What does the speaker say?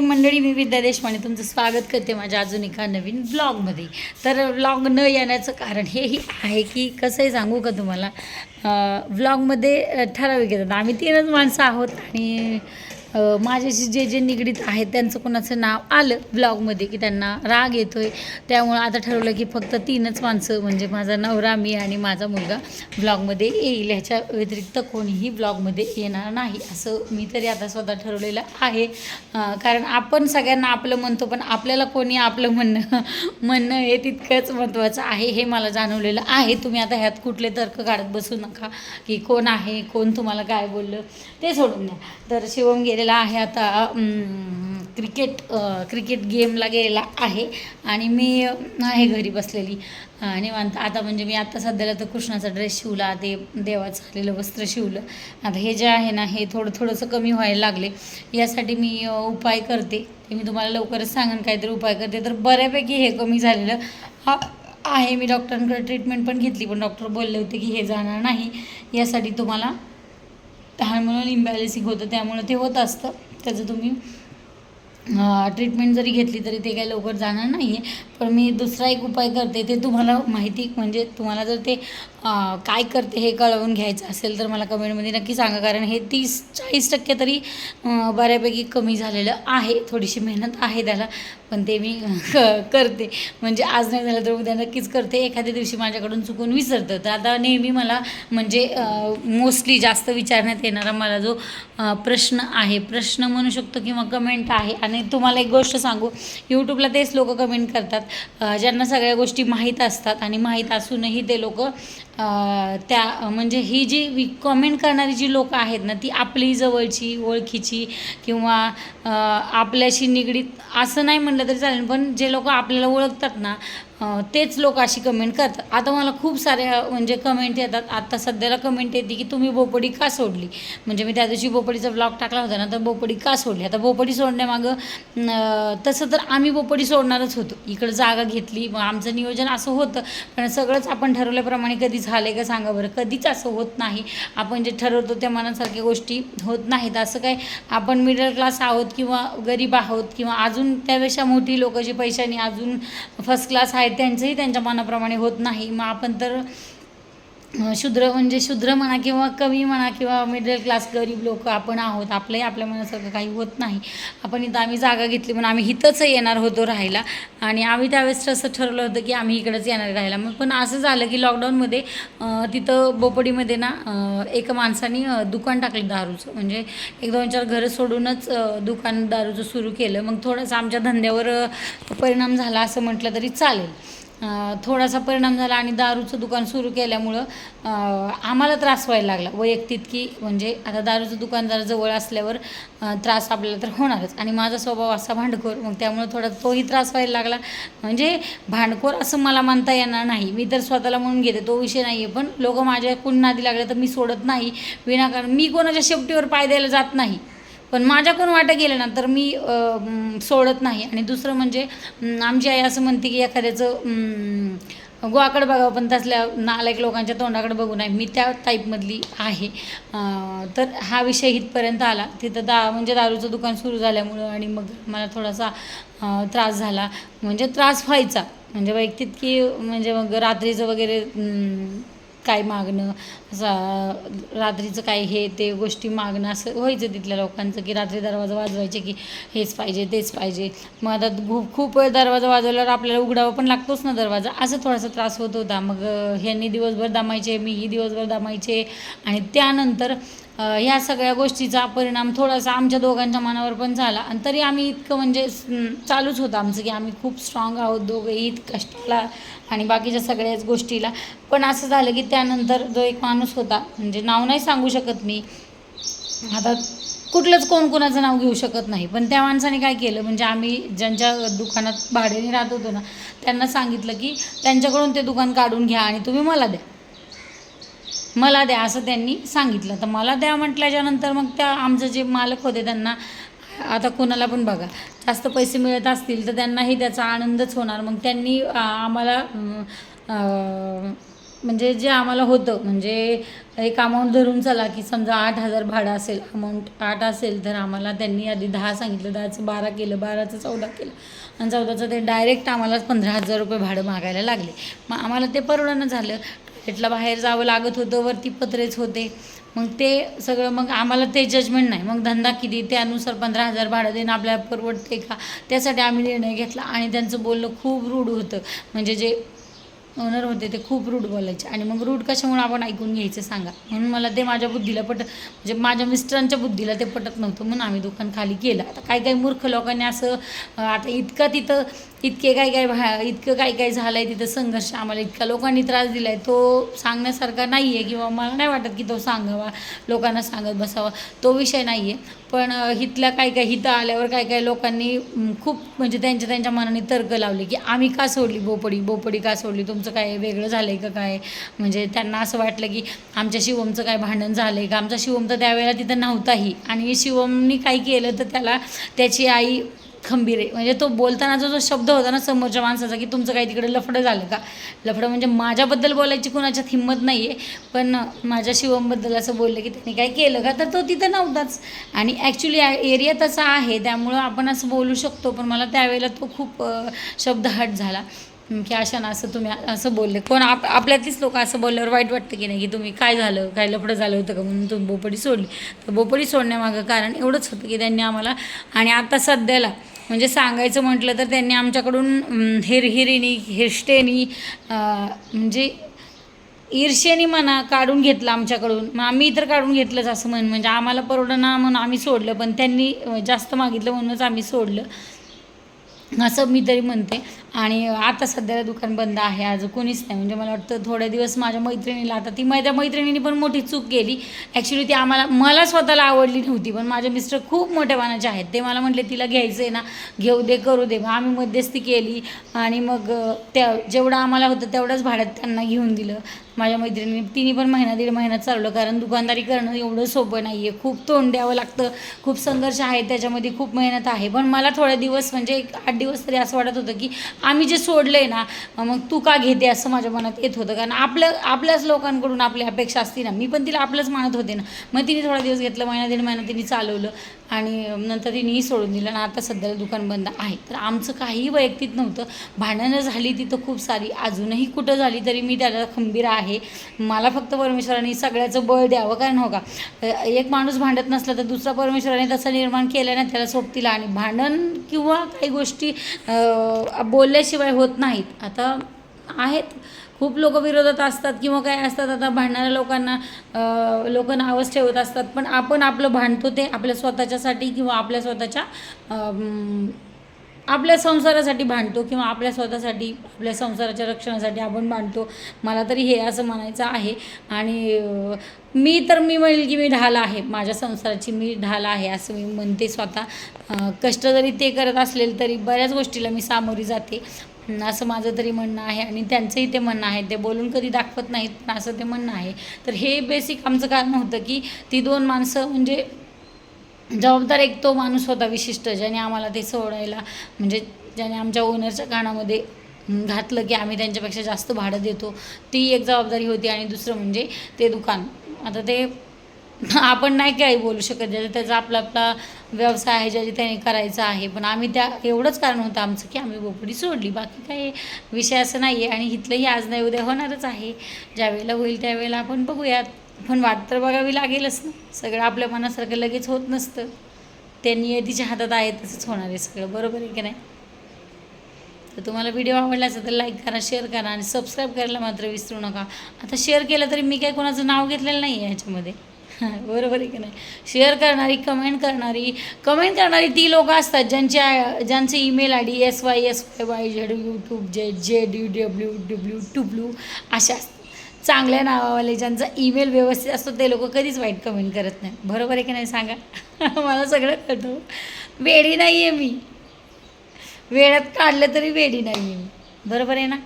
मी मंडळी मी विद्या देशपांडे तुमचं स्वागत करते माझ्या अजून एका नवीन ब्लॉगमध्ये. तर व्लॉग न येण्याचं कारण हेही आहे की कसंही सांगू का तुम्हाला व्लॉगमध्ये ठराविक येतात. आम्ही तीनच माणसं आहोत आणि माझ्याशी जे जे निगडीत आहेत त्यांचं कोणाचं नाव आलं ब्लॉगमध्ये की त्यांना राग येतोय. त्यामुळं आता ठरवलं की फक्त तीनच माणसं म्हणजे माझा नवरा मी आणि माझा मुलगा ब्लॉगमध्ये येईल. ह्याच्या व्यतिरिक्त कोणीही ब्लॉगमध्ये येणार नाही असं मी तरी आता स्वतः ठरवलेलं आहे. कारण आपण सगळ्यांना आपलं म्हणतो पण आपल्याला कोणी आपलं म्हणणं म्हणणं हे तितकंच महत्त्वाचं आहे हे मला जाणवलेलं आहे. तुम्ही आता ह्यात कुठले तर्क काढत बसू नका की कोण आहे कोण तुम्हाला काय बोललं ते सोडून द्या. तर शिवम गेलेला आहे आता क्रिकेट क्रिकेट गेमला गेलेला आहे. आणि मी आहे घरी बसलेली. आणि निवांत. आता म्हणजे मी आता सध्याला तर कृष्णाचा ड्रेस शिवला ते देवाचं आलेलं वस्त्र शिवलं. आता हे जे आहे ना हे थोडं थोडंसं कमी व्हायला लागले. यासाठी मी उपाय करते. ते मी तुम्हाला लवकरच सांगेन काहीतरी उपाय करते. तर बऱ्यापैकी हे कमी झालेलं हा आहे. मी डॉक्टरांकडे ट्रीटमेंट पण घेतली पण डॉक्टर बोलले होते की हे जाणार नाही. यासाठी तुम्हाला हार्मोनल इम्बॅलेन्सिंग होतं त्यामुळं ते होत असतं. त्याचं तुम्ही ट्रीटमेंट जरी घेतली तरी ते काही लवकर जाणार नाही आहे पण मी दुसरा एक उपाय करते ते तुम्हाला माहिती म्हणजे तुम्हाला जर ते काय करते हे कळवून घ्यायचं असेल तर मला कमेंटमध्ये नक्की सांगा. कारण हे तीस चाळीस टक्के तरी बऱ्यापैकी कमी झालेलं आहे. थोडीशी मेहनत आहे त्याला पण ते मी क- करते. म्हणजे आज नाही झालं तर उद्या नक्कीच करते. एखाद्या दिवशी माझ्याकडून चुकून विसरतं. तर आता नेहमी मला म्हणजे मोस्टली जास्त विचारण्यात येणारा मला जो प्रश्न आहे प्रश्न म्हणू शकतो किंवा कमेंट आहे आणि तुम्हाला एक गोष्ट सांगू यूट्यूबला तेच लोक कमेंट करतात. ज्यांना सगळ्या गोष्टी माहीत असतात आणि माहीत असूनही ते लोक त्या म्हणजे ही जी वि कमेंट करणारी जी लोकं आहेत ना ती आपली जवळची ओळखीची किंवा आपल्याशी निगडीत असं नाही म्हटलं तरी चालेल. पण जे लोक आपल्याला ओळखतात ना तेच लोक अशी कमेंट करतात. आता मला खूप साऱ्या म्हणजे कमेंट येतात. आता सध्याला कमेंट येते की तुम्ही बोपडी का सोडली? म्हणजे मी त्या दिवशी बोपडीचा ब्लॉग टाकला होता ना तर बोपडी का सोडली? आता बोपडी सोडण्यामागं तसं तर आम्ही बोपडी सोडणारच होतो. इकडं जागा घेतली मग आमचं नियोजन असं होतं. पण सगळंच आपण ठरवल्याप्रमाणे कधी झालं का सांगा बरं? कधीच असं होत नाही. आपण जे ठरवतो त्या मनासारख्या गोष्टी होत नाहीत. असं काय आपण मिडल क्लास आहोत किंवा गरीब आहोत किंवा अजून त्यापेक्षा मोठी लोकं जी पैशाने अजून फर्स्ट क्लास आहेत त्यांचंही त्यांच्या मनाप्रमाणे होत नाही. मग आपण तर शूद्र म्हणजे शूद्र म्हणा किंवा कमी म्हणा किंवा मिडल क्लास गरीब लोक आपण आहोत आपलंही आपल्या मनासारखं काही होत नाही. आपण इथं आम्ही जागा घेतली म्हणून आम्ही इथंच येणार होतो राहायला. आणि आम्ही त्यावेळेस असं ठरवलं होतं की आम्ही इकडंच येणार राहायला. मग पण असं झालं की लॉकडाऊनमध्ये तिथं बोपडीमध्ये ना एका माणसाने दुकान टाकलं दारूचं. म्हणजे एक दोन चार घरं सोडूनच दुकान दारूचं सुरू केलं. मग थोडंसं आमच्या धंद्यावर परिणाम झाला असं म्हटलं तरी चालेल. थोडासा परिणाम झाला आणि दारूचं दुकान सुरू केल्यामुळं आम्हाला त्रास व्हायला लागला. वैयक्तिक की म्हणजे आता दारूचं दुकान जरा जवळ असल्यावर त्रास आपल्याला तर होणारच. आणि माझा स्वभाव असा भांडखोर मग त्यामुळे थोडा तोही त्रास व्हायला लागला. म्हणजे भांडखोर असं मला मानता येणार नाही. मी तर स्वतःला म्हणून घेते तो विषय नाही आहे पण लोक माझ्या कोण नादी लागले तर मी सोडत नाही. विनाकारण मी कोणाच्या शेपटीवर पाय द्यायला जात नाही. पण माझ्याकडून वाटं गेलं ना तर मी सोडत नाही. आणि दुसरं म्हणजे आमची आई असं म्हणते की एखाद्याचं म, गोवाकडे बघावं पण तसल्या नालायक लोकांच्या तोंडाकडे बघू नये. मी त्या टाईपमधली आहे. तर हा विषय इथपर्यंत आला. तिथं दा म्हणजे दारूचं दुकान सुरू झाल्यामुळं आणि मग मला थोडासा त्रास झाला. म्हणजे त्रास व्हायचा. म्हणजे वैयक्तिक की म्हणजे मग रात्रीचं वगैरे काय मागणं सा रात्रीचं काय हे ते गोष्टी मागणं असं व्हायचं तिथल्या लोकांचं की रात्री दरवाजा वाजवायचे की हेच पाहिजे तेच पाहिजे. मग आता खूप खूप दरवाजा वाजवल्यावर आपल्याला उघडावं पण लागतोच ना दरवाजा. असं थोडासा त्रास होत होता. मग ह्यांनी दिवसभर दमायचे मीही दिवसभर दमायचे. आणि त्यानंतर ह्या सगळ्या गोष्टीचा परिणाम थोडासा आमच्या दोघांच्या मनावर पण झाला. आणि तरी आम्ही इतकं म्हणजे चालूच होतं आमचं की आम्ही खूप स्ट्रॉंग आहोत दोघंही इत- कष्टाला आणि बाकीच्या सगळ्याच गोष्टीला. पण असं झालं की त्यानंतर जो एक माणूस होता म्हणजे नाव नाही सांगू शकत मी. आता कुठलंच कोण कोणाचं नाव घेऊ शकत नाही. पण त्या माणसाने काय केलं म्हणजे आम्ही ज्यांच्या दुकानात भाड्याने राहत होतो ना त्यांना सांगितलं की त्यांच्याकडून ते दुकान काढून घ्या आणि तुम्ही मला द्या. मला द्या असं त्यांनी सांगितलं. तर मला द्या म्हटल्याच्यानंतर मग त्या आमचं जे मालक होते त्यांना आता कोणाला पण बघा जास्त पैसे मिळत असतील तर त्यांनाही त्याचा आनंदच होणार. मग त्यांनी आम्हाला म्हणजे जे आम्हाला होतं म्हणजे एक अमाऊंट धरून चला की समजा आठ हजार भाडं असेल अमाऊंट आठ असेल तर आम्हाला त्यांनी आधी दहा सांगितलं. दहाचं बारा केलं बाराचं चौदा केलं. आणि चौदाचं ते डायरेक्ट आम्हाला पंधरा हजार रुपये भाडं मागायला लागले. मग आम्हाला ते परवडणं झालं. टॉयलेटला बाहेर जावं लागत होतं वरती पत्रेच होते. मग ते सगळं मग आम्हाला ते जजमेंट नाही. मग धंदा किती? त्यानुसार पंधरा हजार भाडं देणं आपल्याला परवडते का? त्यासाठी आम्ही निर्णय घेतला आणि त्यांचं बोलणं खूप रूढ होतं. म्हणजे जे ओनर होते ते खूप रूढ बोलायचे. आणि मग रूढ कशामुळे आपण ऐकून घ्यायचं सांगा? म्हणून मला ते माझ्या बुद्धीला पटत म्हणजे माझ्या मिस्टरांच्या बुद्धीला ते पटत नव्हतं. म्हणून आम्ही दुकान खाली केलं. आता काही काही मूर्ख लोकांनी असं आता इतकं तिथं इतके काय काय भा इतकं काय काय झालं आहे तिथं संघर्ष आम्हाला इतका लोकांनी त्रास दिला आहे तो सांगण्यासारखा नाही आहे किंवा मला नाही वाटत की तो सांगावा लोकांना सांगत बसावा. तो विषय नाही आहे पण अं, काय काय हिथं आल्यावर काय काय लोकांनी खूप म्हणजे त्यांच्या त्यांच्या मनाने तर्क लावले की आम्ही का सोडली बोपडी? बोपडी का सोडली? तुमचं काय वेगळं झालं आहे का काय? म्हणजे त्यांना असं वाटलं की आमच्या शिवमचं काय भांडण झालं आहे का? आमचा शिवम तर त्यावेळेला तिथं नव्हताही. आणि शिवमनी काय केलं तर त्याला त्याची आई खंबीर आहे. म्हणजे तो बोलताना जो शब्द होता ना समोरच्या माणसाचा की तुमचं काही तिकडे लफडं झालं का? लफडं म्हणजे माझ्याबद्दल बोलायची कुणाच्यात हिंमत नाही आहे पण माझ्या शिवमबद्दल असं बोललं की त्यांनी काय केलं का? तर तो तिथं नव्हताच. आणि ॲक्च्युली एरिया तसा आहे. त्यामुळं आपण असं बोलू शकतो. पण मला त्यावेळेला तो खूप शब्द हट झाला. की अशा ना असं तुम्ही असं बोलले. कोण आप आपल्यातलीच लोक असं बोलल्यावर वाईट वाटतं की नाही की तुम्ही काय झालं काय लफडं झालं होतं का म्हणून तुम्ही बोपडी सोडली. तर बोपडी सोडण्यामागं कारण एवढंच होतं की त्यांनी आम्हाला आणि आता सध्याला म्हणजे सांगायचं म्हटलं तर त्यांनी आमच्याकडून हिरहिरीनी हिरष्टेनी म्हणजे ईर्ष्येने म्हणा काढून घेतलं आमच्याकडून. मग आम्ही तर काढून घेतलंच असं म्हण म्हणजे आम्हाला परवडना म्हणून आम्ही सोडलं पण त्यांनी जास्त मागितलं म्हणूनच आम्ही सोडलं. असं मी तरी म्हणते. आणि आता सध्याला दुकान बंद आहे आज कोणीच नाही. म्हणजे मला वाटतं थोड्या दिवस माझ्या मैत्रिणीला आता ती माझ्या मैत्रिणीने पण मोठी चूक केली. ॲक्च्युली ती आम्हाला मला स्वतःला आवडली नव्हती पण माझे मिस्टर खूप मोठ्या पानाचे आहेत. ते मला म्हटले तिला घ्यायचं आहे ना घेऊ दे करू दे. मग आम्ही मध्यस्थी केली आणि मग त्या जेवढं आम्हाला होतं तेवढंच भाड्यात त्यांना घेऊन दिलं. माझ्या मैत्रिणीने तिने पण महिना दीड महिना चालवलं कारण दुकानदारी करणं एवढं सोपं नाही आहे खूप तोंड द्यावं लागतं खूप संघर्ष आहे त्याच्यामध्ये खूप मेहनत आहे. पण मला थोडे दिवस म्हणजे एक आठ दिवस तरी असं वाटत होतं की आम्ही जे सोडलं आहे ना मग तू का घेते असं माझ्या मनात येत होतं. कारण आपलं आपल्याच लोकांकडून आपली अपेक्षा असती ना. मी पण तिला आपलंच मानत होते ना. मग तिने थोडा दिवस घेतलं महिना दीड महिना तिने चालवलं. आणि नंतर तिनेही सोडून दिलं आणि आता सध्याला दुकान बंद आहे. तर आमचं काहीही वैयक्तिक नव्हतं. भांडणं झाली तिथं खूप सारी. अजूनही कुठं झाली तरी मी त्याला खंबीर आहे. मला फक्त परमेश्वराने सगळ्याचं बळ द्यावं. कारण हो का? एक माणूस भांडत नसला तर दुसरा परमेश्वराने तसं निर्माण केलं ना त्याला सोबतीला आणि भांडण किंवा काही गोष्टी बोलल्याशिवाय होत नाहीत. आता आहेत. खूप लोक विरोधात असतात किंवा काय असतात आता भांडणाऱ्या लोकांना लोक नावच ठेवत असतात. पण आपण आपलं भांडतो ते आपल्या स्वतःच्यासाठी किंवा आपल्या स्वतःच्या आपल्या संसारासाठी भांडतो किंवा आपल्या स्वतःसाठी आपल्या संसाराच्या रक्षणासाठी आपण भांडतो. मला तरी हे असं म्हणायचं आहे. आणि मी तर मी म्हणेल की मी ढाल आहे. माझ्या संसाराची मी ढाल आहे असं मी म्हणते स्वतः. कष्ट जरी ते करत असलेल तरी बऱ्याच गोष्टीला मी सामोरी जाते. असं माझं तरी म्हणणं आहे आणि त्यांचंही ते म्हणणं आहे. ते बोलून कधी दाखवत नाहीत पण असं ते म्हणणं आहे. तर हे बेसिक आमचं कारण होतं की ती दोन माणसं म्हणजे जबाबदार एक तो माणूस होता विशिष्ट ज्याने आम्हाला ते सोडायला म्हणजे ज्याने आमच्या ओनरच्या कानामध्ये घातलं की आम्ही त्यांच्यापेक्षा जास्त भाडं देतो. ती एक जबाबदारी होती आणि दुसरं म्हणजे ते दुकान. आता ते आपण नाही काही बोलू शकत ज्याचा त्याचा आपला आपला व्यवसाय आहे ज्याचे त्याने करायचा आहे. पण आम्ही त्या एवढंच कारण होतं आमचं की आम्ही बोपडी सोडली. बाकी काही विषय असं नाही आहे आणि इथलंही आज नाही उद्या होणारच आहे. ज्यावेळेला होईल त्यावेळेला आपण बघूयात. पण वाट तर बघावी लागेलच ना. सगळं आपल्या मनासारखं लगेच होत नसतं. ते नियतीच्या हातात आहे तसंच होणार आहे सगळं. बरोबर आहे की नाही? तर तुम्हाला व्हिडिओ आवडला असेल तर लाईक करा शेअर करा आणि सबस्क्राईब करायला मात्र विसरू नका. आता शेअर केलं तरी मी काय कोणाचं नाव घेतलेलं नाही आहे ह्याच्यामध्ये. बरोबर आहे की नाही? शेअर करणारी कमेंट करणारी कमेंट करणारी ती लोकं असतात ज्यांच्या ज्यांचे email ID S Y S Y Y Z YouTube J J D W W W अशा असतात. चांगल्या नावावाले ज्यांचा ईमेल व्यवस्थित असतो ते लोक कधीच वाईट कमेंट करत नाही बरोबर आहे की नाही सांगा? मला सगळं कळतं. वेडी नाही आहे मी. वेळात काढलं तरी वेडी नाही आहे मी. बरोबर आहे ना?